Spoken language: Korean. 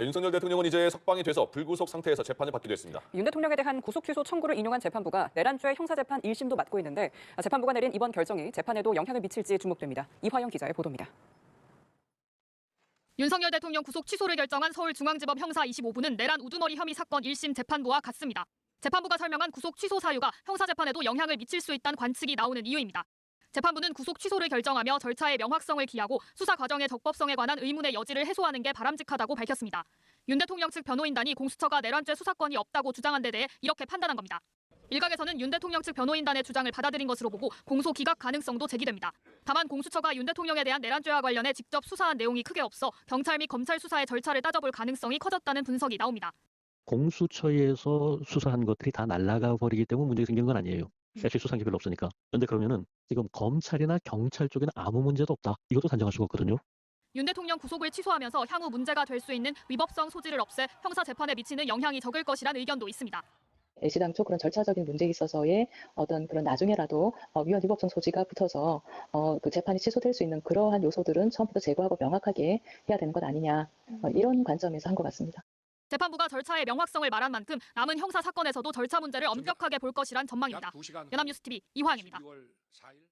윤석열 대통령은 이제 석방이 돼서 불구속 상태에서 재판을 받기도 했습니다. 윤 대통령에 대한 구속 취소 청구를 인용한 재판부가 내란죄 형사재판 1심도 맡고 있는데 재판부가 내린 이번 결정이 재판에도 영향을 미칠지 주목됩니다. 이화영 기자의 보도입니다. 윤석열 대통령 구속 취소를 결정한 서울중앙지법 형사 25부는 내란 우두머리 혐의 사건 1심 재판부와 같습니다. 재판부가 설명한 구속 취소 사유가 형사재판에도 영향을 미칠 수 있다는 관측이 나오는 이유입니다. 재판부는 구속 취소를 결정하며 절차의 명확성을 기하고 수사 과정의 적법성에 관한 의문의 여지를 해소하는 게 바람직하다고 밝혔습니다. 윤 대통령 측 변호인단이 공수처가 내란죄 수사권이 없다고 주장한 데 대해 이렇게 판단한 겁니다. 일각에서는 윤 대통령 측 변호인단의 주장을 받아들인 것으로 보고 공소 기각 가능성도 제기됩니다. 다만 공수처가 윤 대통령에 대한 내란죄와 관련해 직접 수사한 내용이 크게 없어 경찰 및 검찰 수사의 절차를 따져볼 가능성이 커졌다는 분석이 나옵니다. 공수처에서 수사한 것들이 다 날아가 버리기 때문에 문제가 생긴 건 아니에요. 사실 게 별로 없으니까. 그런데 그러면은 지금 검찰이나 경찰 쪽에는 아무 문제도 없다. 이것도 단정할 수가 없거든요. 윤 대통령 구속을 취소하면서 향후 문제가 될 수 있는 위법성 소지를 없애 형사 재판에 미치는 영향이 적을 것이란 의견도 있습니다. 애시당초 그런 절차적인 문제에 있어서의 어떤 그런 나중에라도 어, 위헌 위법성 소지가 붙어서 어, 그 재판이 취소될 수 있는 그러한 요소들은 처음부터 제거하고 명확하게 해야 되는 것 아니냐 어, 이런 관점에서 한 것 같습니다. 재판부가 절차의 명확성을 말한 만큼 남은 형사 사건에서도 절차 문제를 엄격하게 볼 것이란 전망입니다. 연합뉴스 TV 이화영입니다. 12월 4일